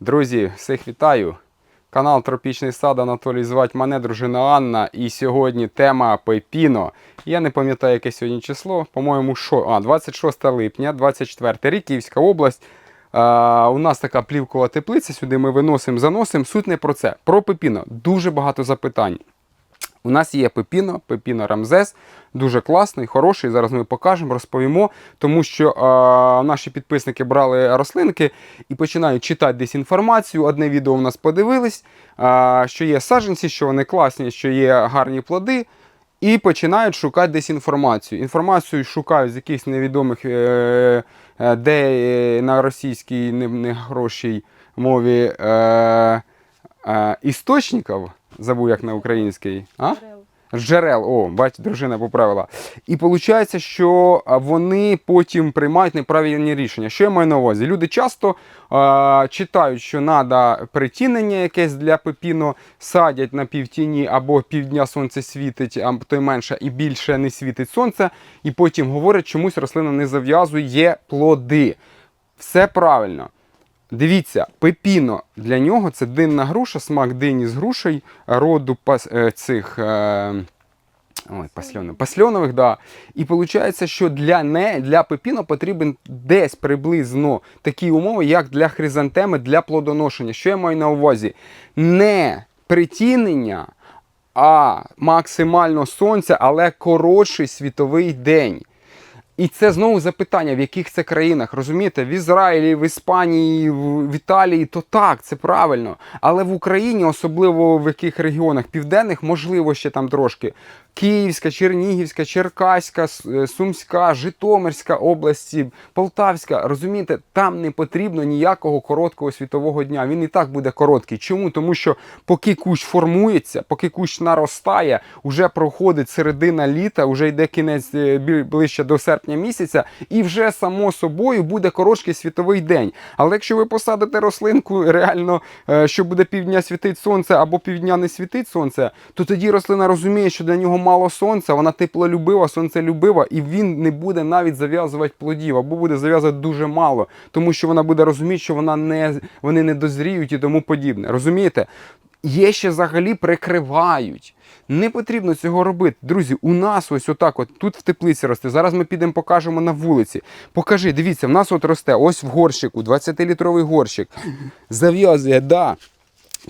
Друзі, всіх вітаю! Канал Тропічний сад Анатолій звать мене, дружина Анна. І сьогодні тема Пепіно. Я не пам'ятаю, яке сьогодні число. По-моєму, що? А, 26 липня, 24 рік, Київська область. А, у нас така плівкова теплиця, сюди ми виносимо, заносимо. Суть не про це. Про Пепіно. Дуже багато запитань. У нас є Пепіно, Пепіно Рамзес, дуже класний, хороший. Зараз ми покажемо, розповімо, тому що е, наші підписники брали рослинки і починають читати десь інформацію. Одне відео у нас подивились, е, що є саджанці, що вони класні, що є гарні плоди. І починають шукати десь інформацію. Інформацію шукають з якихось невідомих, е, е, де е, на російській не, не грошій мові е, е, істочників. Забув як на українській. А? Джерел, о, бач, дружина поправила. І виходить, що вони потім приймають неправильні рішення. Що я маю на увазі? Люди часто а, читають, що треба притінення якесь для пепіно, садять на півтіні або півдня сонце світить, а то й менше і більше не світить сонце, і потім говорять, чомусь рослина не зав'язує плоди. Все правильно. Дивіться, пепіно для нього це динна груша, смак дині з грушей, роду пас, е, цих е, ой, пасльонов, пасльонових. Да. І виходить, що для, не, для пепіно потрібен десь приблизно такі умови, як для хризантеми, для плодоношення. Що я маю на увазі? Не притінення, а максимально сонця, але коротший світовий день. І це знову запитання, в яких це країнах. Розумієте, в Ізраїлі, в Іспанії, в Італії, то так, це правильно. Але в Україні, особливо в яких регіонах південних, можливо, ще там трошки. Київська, Чернігівська, Черкаська, е, Сумська, Житомирська області, Полтавська. Розумієте, там не потрібно ніякого короткого світового дня. Він і так буде короткий. Чому? Тому що поки кущ формується, поки кущ наростає, вже проходить середина літа, вже йде кінець е, ближче до серпня місяця, і вже само собою буде короткий світовий день. Але якщо ви посадите рослинку, реально, е, що буде півдня світить сонце або півдня не світить сонце, то тоді рослина розуміє, що для нього мало сонця, вона теплолюбива, сонцелюбива, і він не буде навіть зав'язувати плодів, або буде зав'язувати дуже мало, тому що вона буде розуміти, що вона не, вони не дозріють і тому подібне. Розумієте? Є ще взагалі прикривають. Не потрібно цього робити. Друзі, у нас ось отак, от тут в теплиці росте. Зараз ми підемо покажемо на вулиці. Покажи, дивіться, в нас от росте ось в горщику, 20-літровий горщик. Зав'язує, да.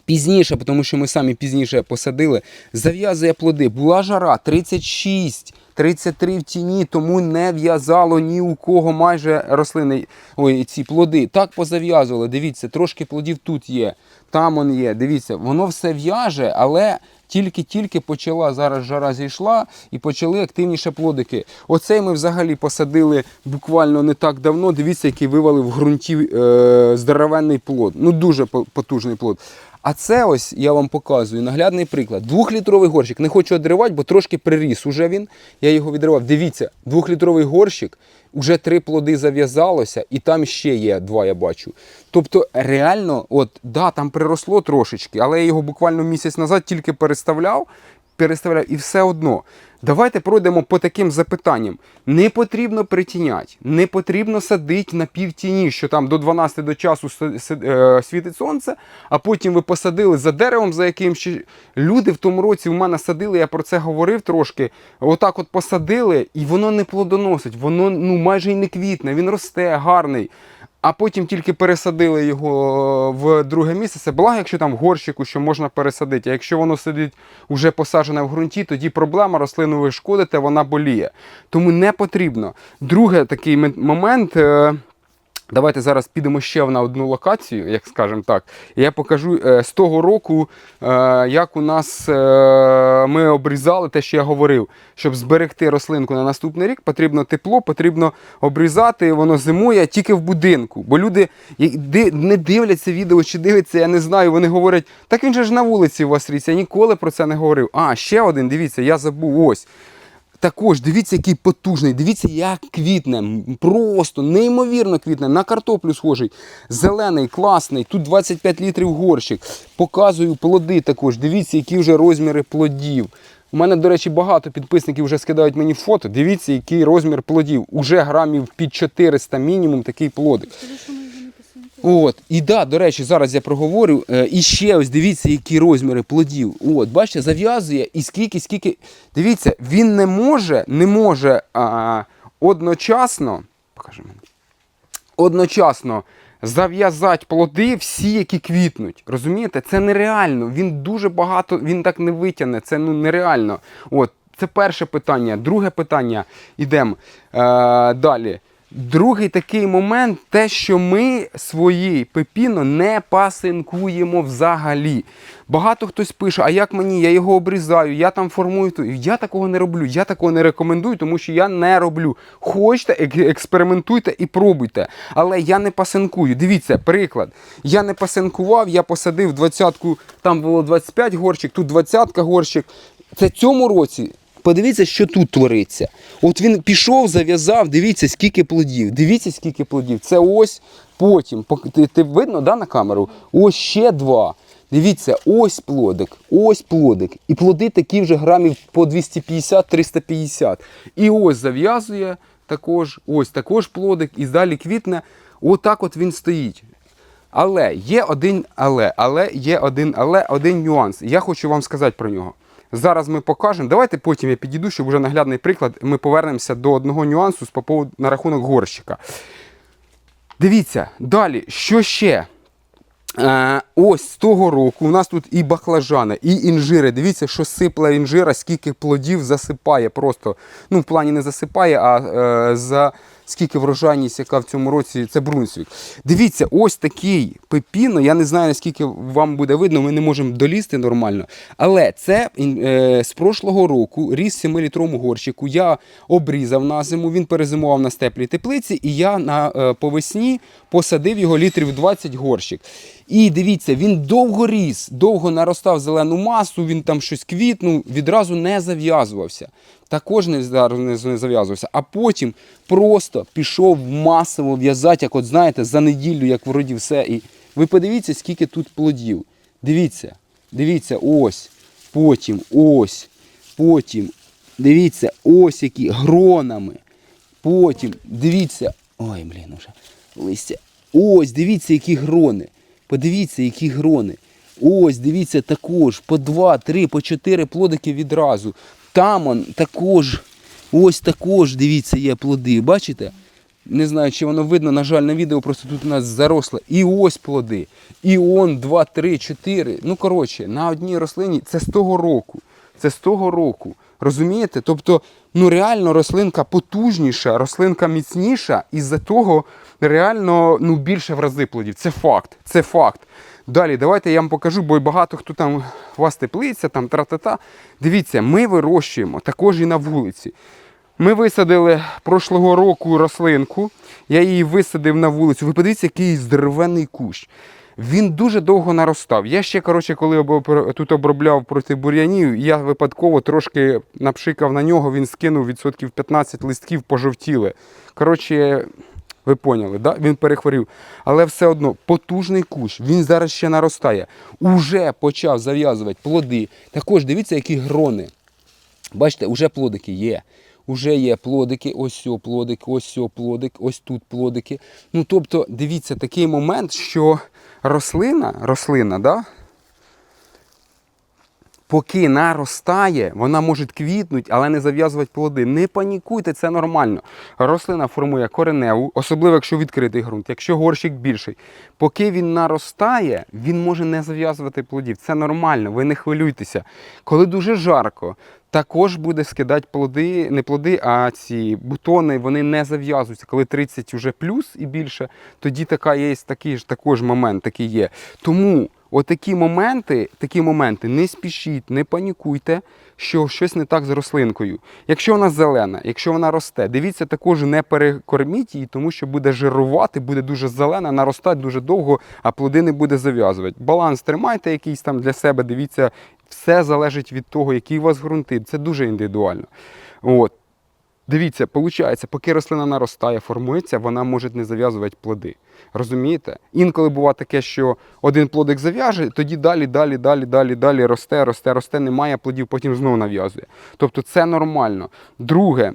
Пізніше, тому що ми самі пізніше посадили, зав'язує плоди. Була жара 36, 33 в тіні, тому не в'язало ні у кого майже рослини, ой, ці плоди. Так позав'язували. Дивіться, трошки плодів тут є, там он є. Дивіться, воно все в'яже, але тільки-тільки почала зараз жара зійшла і почали активніше плодики. Оцей ми взагалі посадили буквально не так давно. Дивіться, який вивалив в ґрунті е, здоровенний плод. Ну дуже потужний плод. А це ось я вам показую наглядний приклад. Двохлітровий горщик. Не хочу відривати, бо трошки приріс уже він. Я його відривав. Дивіться, двохлітровий горщик, уже три плоди зав'язалося, і там ще є два, я бачу. Тобто, реально, от, да, там приросло трошечки, але я його буквально місяць назад тільки переставляв, переставляв і все одно. Давайте пройдемо по таким запитанням. Не потрібно притіняти, не потрібно садити на півтіні, що там до 12 до часу е, світить сонце, а потім ви посадили за деревом, за яким ще люди в тому році в мене садили, я про це говорив трошки. Отак от посадили, і воно не плодоносить, воно ну майже й не квітне, він росте гарний. А потім тільки пересадили його в друге місце. Це благо, якщо там в горщику, що можна пересадити. А якщо воно сидить уже посаджене в ґрунті, тоді проблема, рослину ви шкодите, вона боліє. Тому не потрібно. Другий такий момент. Давайте зараз підемо ще на одну локацію, як скажемо так. Я покажу е, з того року, е, як у нас е, ми обрізали те, що я говорив. Щоб зберегти рослинку на наступний рік, потрібно тепло, потрібно обрізати, воно зимує тільки в будинку. Бо люди не дивляться відео чи дивляться, я не знаю. Вони говорять, так він же ж на вулиці у вас ріс. Я ніколи про це не говорив. А, ще один, дивіться, я забув ось. Також дивіться, який потужний. Дивіться, як квітне. Просто неймовірно квітне. На картоплю схожий. Зелений, класний. Тут 25 літрів горщик. Показую плоди також. Дивіться, які вже розміри плодів. У мене, до речі, багато підписників вже скидають мені фото. Дивіться, який розмір плодів. Уже грамів під 400 мінімум такий плодик. От, і да, до речі, зараз я проговорю. Е, і ще ось дивіться, які розміри плодів. От, бачите, зав'язує і скільки, скільки. Дивіться, він не може, не може а, одночасно. Покажи мені. Одночасно зав'язати плоди всі, які квітнуть. Розумієте? Це нереально. Він дуже багато, він так не витягне. Це ну нереально. От, це перше питання. Друге питання. Ідемо е, далі. Другий такий момент, те, що ми свої пепіно не пасинкуємо взагалі. Багато хтось пише, а як мені, я його обрізаю, я там формую. ту». Я такого не роблю, я такого не рекомендую, тому що я не роблю. Хочете, експериментуйте і пробуйте. Але я не пасинкую. Дивіться, приклад. Я не пасинкував, я посадив двадцятку, там було 25 горщик, тут 20 горщик. Це цьому році Подивіться, що тут твориться. От він пішов, зав'язав, дивіться, скільки плодів. Дивіться, скільки плодів. Це ось потім. Ти, ти видно да, на камеру? Ось ще два. Дивіться, ось плодик, ось плодик. І плоди такі вже грамів по 250-350. І ось зав'язує також, ось також плодик, і далі квітне. Отак от він стоїть. Але є один але, але є один але, один нюанс. Я хочу вам сказати про нього. Зараз ми покажемо. Давайте потім я підійду, щоб вже наглядний приклад. Ми повернемося до одного нюансу з по поводу- на рахунок горщика. Дивіться, далі, що ще? Е, ось з того року у нас тут і баклажани, і інжири. Дивіться, що сипле інжира, скільки плодів засипає просто. Ну, в плані не засипає, а е, за скільки врожайність, яка в цьому році, це Брунсвік. Дивіться, ось такий пепіно. Я не знаю, наскільки вам буде видно, ми не можемо долізти нормально. Але це е, з прошлого року ріс 7-літровому горщику. Я обрізав на зиму, він перезимував на степлій теплиці, і я на е, по посадив його літрів 20 горщик. І дивіться, він довго ріс, довго наростав зелену масу, він там щось квітнув, відразу не зав'язувався. Також не, зав'язувався. А потім просто пішов масово в'язати, як от знаєте, за неділю, як вроді все. І ви подивіться, скільки тут плодів. Дивіться, дивіться, ось, потім, ось, потім. Дивіться, ось які гронами. Потім, дивіться, ой, блін, уже листя. Ось, дивіться, які грони. Подивіться, які грони. Ось, дивіться, також по два, три, по чотири плодики відразу. Там он також, ось також, дивіться, є плоди. Бачите? Не знаю, чи воно видно, на жаль, на відео просто тут у нас заросло. І ось плоди. І он, два, три, чотири. Ну, коротше, на одній рослині це з того року. Це з того року. Розумієте? Тобто, ну реально рослинка потужніша, рослинка міцніша, і з-за того реально ну, більше в рази плодів. Це факт. Це факт. Далі, давайте я вам покажу, бо багато хто там у вас теплиця, там тра-та-та. Дивіться, ми вирощуємо також і на вулиці. Ми висадили прошлого року рослинку, я її висадив на вулицю. Ви подивіться, який здоровенний кущ. Він дуже довго наростав. Я ще, коротше, коли тут обробляв проти бур'янів, я випадково трошки напшикав на нього, він скинув відсотків 15 листків пожовтіли. Коротше, ви поняли, да? він перехворів. Але все одно потужний кущ, він зараз ще наростає. Уже почав зав'язувати плоди. Також дивіться, які грони. Бачите, вже плодики є. Уже є плодики, ось сьо плодик, ось сьо плодик, ось тут плодики. Ну, тобто, дивіться, такий момент, що рослина, рослина, да, поки наростає, вона може квітнути, але не зав'язувати плоди. Не панікуйте, це нормально. Рослина формує кореневу, особливо якщо відкритий ґрунт, якщо горщик більший. Поки він наростає, він може не зав'язувати плодів. Це нормально, ви не хвилюйтеся. Коли дуже жарко, також буде скидати плоди, не плоди, а ці бутони, вони не зав'язуються. Коли 30 вже плюс і більше, тоді така є такий ж також момент, такий є. Тому отакі моменти, такі моменти, не спішіть, не панікуйте, що щось не так з рослинкою. Якщо вона зелена, якщо вона росте, дивіться, також не перекорміть її, тому що буде жирувати, буде дуже зелена, наростати дуже довго, а плоди не буде зав'язувати. Баланс тримайте якийсь там для себе, дивіться, все залежить від того, які у вас ґрунти. Це дуже індивідуально. От. Дивіться, виходить, поки рослина наростає, формується, вона може не зав'язувати плоди. Розумієте? Інколи буває таке, що один плодик зав'яже, тоді далі, далі, далі, далі, далі росте, росте, росте, немає плодів, потім знову нав'язує. Тобто це нормально. Друге,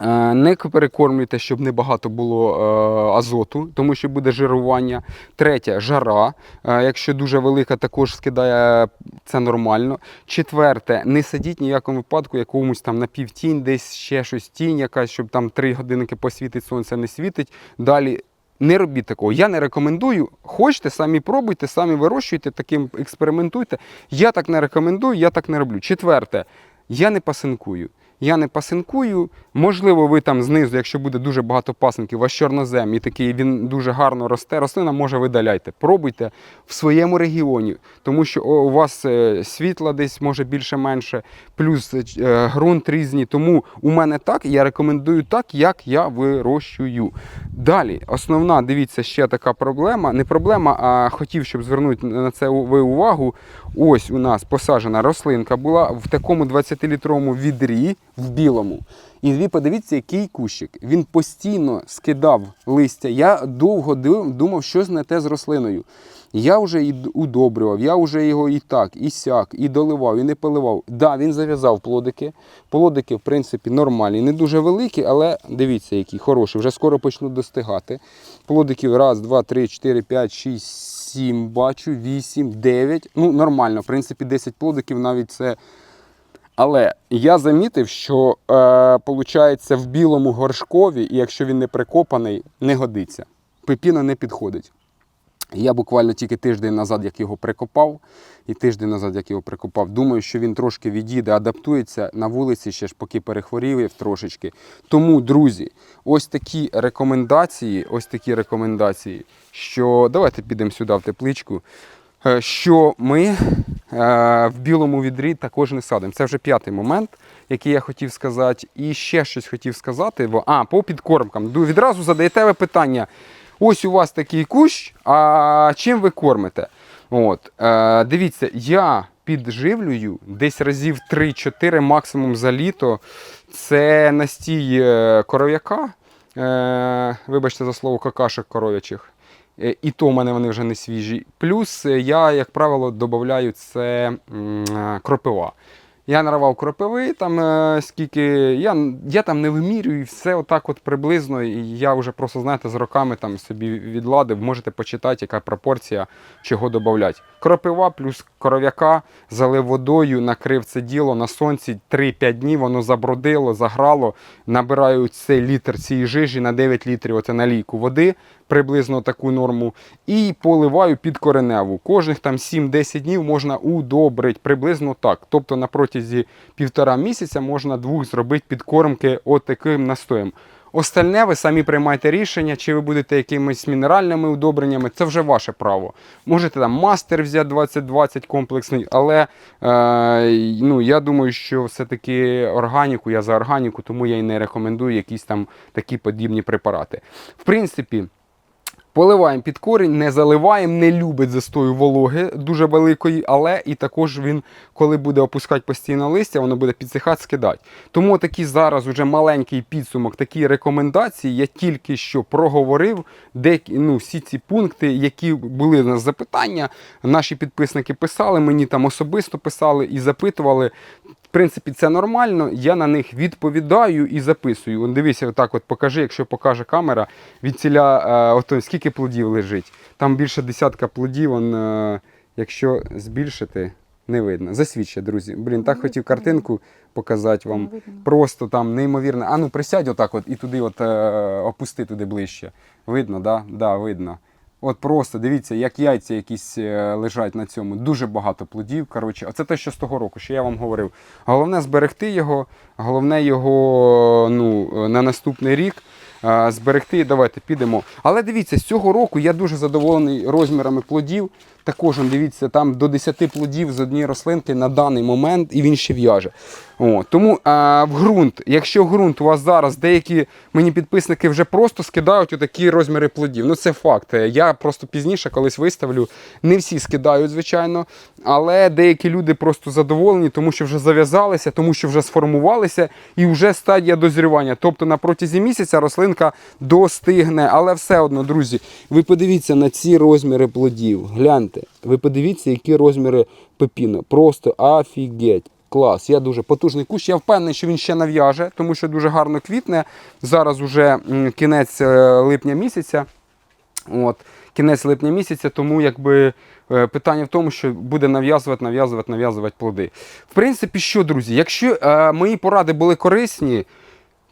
Не перекормлюйте, щоб не багато було е, азоту, тому що буде жирування. Третє жара. Е, якщо дуже велика, також скидає це нормально. Четверте, не сидіть ні в якому випадку, якомусь там на півтінь, десь ще щось тінь, якась, щоб там три годинки посвітить сонце, не світить. Далі. Не робіть такого. Я не рекомендую. Хочете, самі пробуйте, самі вирощуйте, таким експериментуйте. Я так не рекомендую, я так не роблю. Четверте, я не пасинкую. Я не пасинкую. Можливо, ви там знизу, якщо буде дуже багато пасинків, у вас чорнозем і такий він дуже гарно росте. Рослина може видаляйте. Пробуйте в своєму регіоні, тому що у вас е, світла десь може більше-менше, плюс е, е, ґрунт різні. Тому у мене так, я рекомендую так, як я вирощую. Далі, основна, дивіться, ще така проблема. Не проблема, а хотів, щоб звернути на це ви увагу. Ось у нас посаджена рослинка була в такому 20-літровому відрі в білому. І ви подивіться, який кущик. Він постійно скидав листя. Я довго думав, щось не те з рослиною. Я вже і удобрював, я вже його і так, і сяк, і доливав, і не поливав. Да, він зав'язав плодики. Плодики, в принципі, нормальні, не дуже великі, але дивіться, які хороші. Вже скоро почнуть достигати. Плодиків раз, два, три, чотири, п'ять, шість, сім, бачу, вісім, дев'ять. Ну, нормально, в принципі, 10 плодиків навіть це. Але я замітив, що е, в білому горшкові, і якщо він не прикопаний, не годиться. Пепіна не підходить. Я буквально тільки тиждень назад, як його прикопав, і тиждень назад, як його прикопав, думаю, що він трошки відійде, адаптується на вулиці, ще ж поки перехворів трошечки. Тому, друзі, ось такі рекомендації, ось такі рекомендації, що давайте підемо сюди в тепличку. е, Що ми е, в білому відрі також не садимо. Це вже п'ятий момент, який я хотів сказати. І ще щось хотів сказати. А, по підкормкам. Відразу задаєте ви питання. Ось у вас такий кущ, а чим ви кормите? От, е, дивіться, я підживлюю десь разів 3-4 максимум за літо. Це настій е, коров'яка. Е, вибачте за слово какашок коров'ячих. Е, І то в мене вони вже не свіжі. Плюс е, я, як правило, додаю це кропива. Я наравав кропиви, там е, скільки. Я, я там не вимірюю, і все отак от приблизно. І я вже просто, знаєте, з роками там собі відладив. Можете почитати, яка пропорція чого додати. Кропива плюс коров'яка, залив водою, накрив це діло на сонці 3-5 днів, воно забродило, заграло. Набираю цей літр цієї жижі на 9 літрів оце на лійку води, приблизно таку норму, і поливаю під кореневу. Кожних там 7-10 днів можна удобрити, приблизно так. Тобто на протязі півтора місяця можна двох зробити підкормки от таким настоєм. Остальне ви самі приймайте рішення, чи ви будете якимись мінеральними удобреннями, це вже ваше право. Можете там мастер взяти 2020 комплексний, але е, ну, я думаю, що все-таки органіку, я за органіку, тому я і не рекомендую якісь там такі подібні препарати. В принципі, Поливаємо під корінь, не заливаємо, не любить застою вологи дуже великої, але і також він, коли буде опускати постійно листя, воно буде підсихати, скидати. Тому такий зараз уже маленький підсумок, такі рекомендації я тільки що проговорив, де ну, всі ці пункти, які були у нас запитання. Наші підписники писали, мені там особисто писали і запитували. В принципі, це нормально. Я на них відповідаю і записую. Он дивися, отак от покажи, якщо покаже камера, від ціля е, ото, скільки плодів лежить. Там більше десятка плодів, он, е, якщо збільшити, не видно. Засвідче, друзі. Блін, так хотів картинку показати вам. Просто там неймовірно. А ну присядь отак от і туди от, е, опусти туди ближче. Видно, да? Да, видно. От просто дивіться, як яйця якісь е, лежать на цьому. Дуже багато плодів. Коротше, оце те, що з того року, що я вам говорив. Головне зберегти його, головне його ну, е, на наступний рік. Зберегти, давайте підемо. Але дивіться, з цього року я дуже задоволений розмірами плодів. Також дивіться, там до 10 плодів з однієї рослинки на даний момент, і він ще в'яже. Тому а, в ґрунт, якщо ґрунт у вас зараз деякі мені підписники вже просто скидають отакі розміри плодів. Ну це факт. Я просто пізніше колись виставлю. Не всі скидають, звичайно, але деякі люди просто задоволені, тому що вже зав'язалися, тому що вже сформувалися і вже стадія дозрівання. Тобто на протязі місяця рослинка достигне. Але все одно, друзі, ви подивіться на ці розміри плодів. Гляньте, ви подивіться, які розміри пепіно. Просто офігеть. Клас, я дуже потужний кущ. Я впевнений, що він ще нав'яже, тому що дуже гарно квітне. Зараз уже кінець е, липня місяця. От, кінець липня місяця, тому якби е, питання в тому, що буде нав'язувати, нав'язувати, нав'язувати плоди. В принципі, що, друзі, якщо е, мої поради були корисні,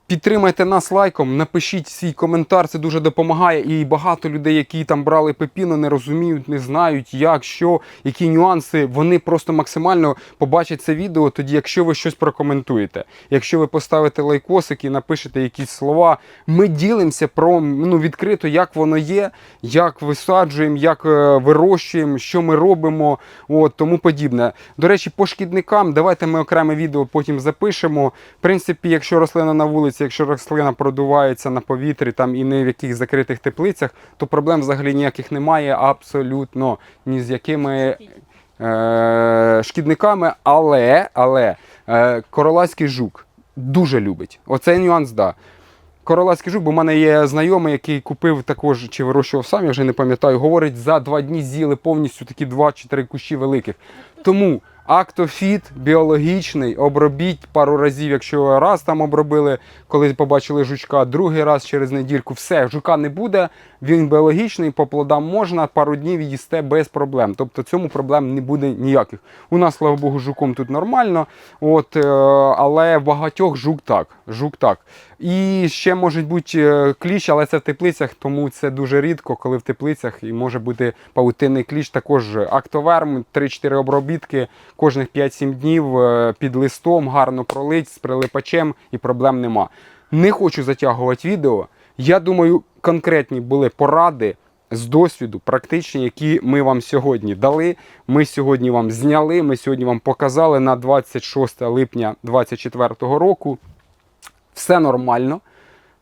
Підтримайте нас лайком, напишіть свій коментар, це дуже допомагає. І багато людей, які там брали пепіно, не розуміють, не знають, як, що, які нюанси. Вони просто максимально побачать це відео тоді, якщо ви щось прокоментуєте. Якщо ви поставите лайкосик і напишете якісь слова, ми ділимося про ну, відкрито, як воно є, як висаджуємо, як е, вирощуємо, що ми робимо, от, тому подібне. До речі, по шкідникам давайте ми окреме відео потім запишемо. В принципі, якщо рослина на вулиці, якщо рослина продувається на повітрі там і не в яких закритих теплицях, то проблем взагалі ніяких немає абсолютно ні з якими е- шкідниками. Але, але е- королевський жук дуже любить. Оцей нюанс, да. Королевський жук, бо в мене є знайомий, який купив також чи вирощував сам, я вже не пам'ятаю. Говорить, за два дні з'їли повністю такі два чи три кущі великих. Тому актофіт біологічний, обробіть пару разів, якщо раз там обробили, коли побачили жучка, другий раз через недільку. Все, жука не буде. Він біологічний, по плодам можна, пару днів їсте без проблем. Тобто цьому проблем не буде ніяких. У нас, слава Богу, жуком тут нормально, от, е, але багатьох жук так. Жук так. І ще може бути е, кліщ, але це в теплицях, тому це дуже рідко, коли в теплицях і може бути павутинний кліщ. Також актоверм, 3-4 обробітки кожних 5-7 днів е, під листом, гарно пролить з прилипачем і проблем нема. Не хочу затягувати відео. Я думаю, конкретні були поради з досвіду, практичні, які ми вам сьогодні дали. Ми сьогодні вам зняли. Ми сьогодні вам показали на 26 липня 2024 року. Все нормально,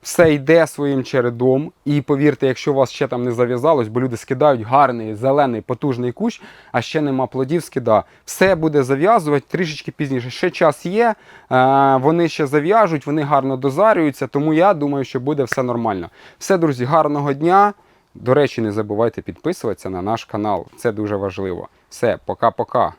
все йде своїм чередом. І повірте, якщо у вас ще там не зав'язалось, бо люди скидають гарний, зелений, потужний кущ, а ще нема плодів, скида. Все буде зав'язувати трішечки пізніше. Ще час є, е, вони ще зав'яжуть, вони гарно дозарюються, тому я думаю, що буде все нормально. Все, друзі, гарного дня. До речі, не забувайте підписуватися на наш канал. Це дуже важливо. Все, пока-пока.